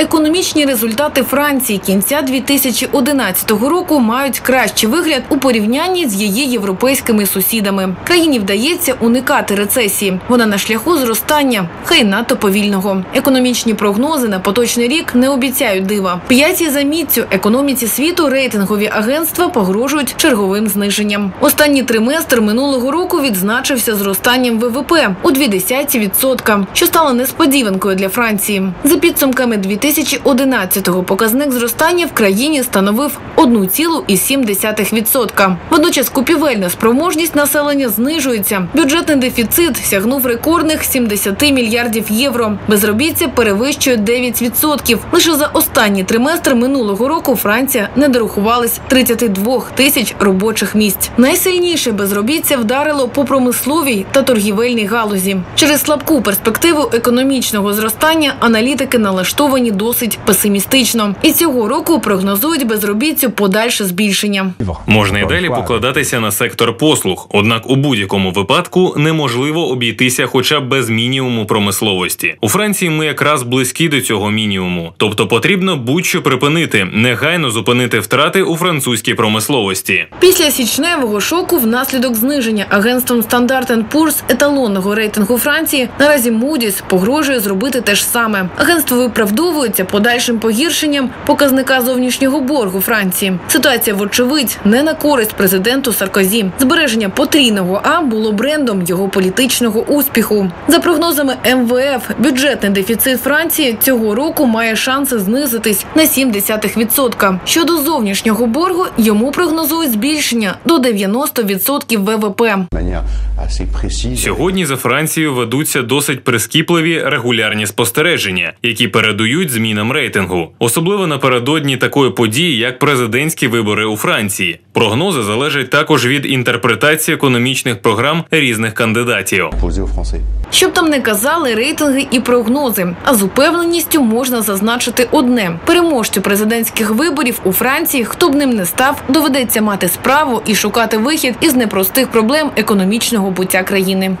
Економічні результати Франції кінця 2011 року мають кращий вигляд у порівнянні з її європейськими сусідами. Країні вдається уникати рецесії. Вона на шляху зростання, хай надто повільного. Економічні прогнози на поточний рік не обіцяють дива. П'яті за міцю економіці світу рейтингові агентства погрожують черговим зниженням. Останній триместр минулого року відзначився зростанням ВВП у 0,2%, що стало несподіванкою для Франції. За підсумками 2011-го показник зростання в країні становив 1,7%. Водночас купівельна спроможність населення знижується. Бюджетний дефіцит сягнув рекордних 70 мільярдів євро. Безробіття перевищує 9%. Лише за останній триместр минулого року Франція не дорахувалась 32 тисяч робочих місць. Найсильніше безробіття вдарило по промисловій та торгівельній галузі. Через слабку перспективу економічного зростання аналітики налаштовані досить песимістично. І цього року прогнозують безробіттю подальше збільшення. Можна й далі покладатися на сектор послуг, однак у будь-якому випадку неможливо обійтися хоча б без мінімуму промисловості. У Франції ми якраз близькі до цього мінімуму, тобто потрібно будь-що припинити, негайно зупинити втрати у французькій промисловості. Після січневого шоку внаслідок зниження агентством Standard Poor's еталонного рейтингу Франції наразі Moody's погрожує зробити те ж саме. Агентство виправдовується подальшим погіршенням показника зовнішнього боргу Франції. Ситуація, вочевидь, не на користь президенту Саркозі. Збереження потрійного А було брендом його політичного успіху. За прогнозами МВФ, бюджетний дефіцит Франції цього року має шанси знизитись на 0,7%. Щодо зовнішнього боргу, йому прогнозують збільшення до 90% ВВП. Сьогодні за Францією ведуться досить прискіпливі регулярні спостереження, які передають змінам рейтингу, особливо напередодні такої події, як президентські вибори у Франції. Прогнози залежать також від інтерпретації економічних програм різних кандидатів. Щоб там не казали рейтинги і прогнози, а з упевненістю можна зазначити одне: переможцю президентських виборів у Франції, хто б ним не став, доведеться мати справу і шукати вихід із непростих проблем економічного буття країни.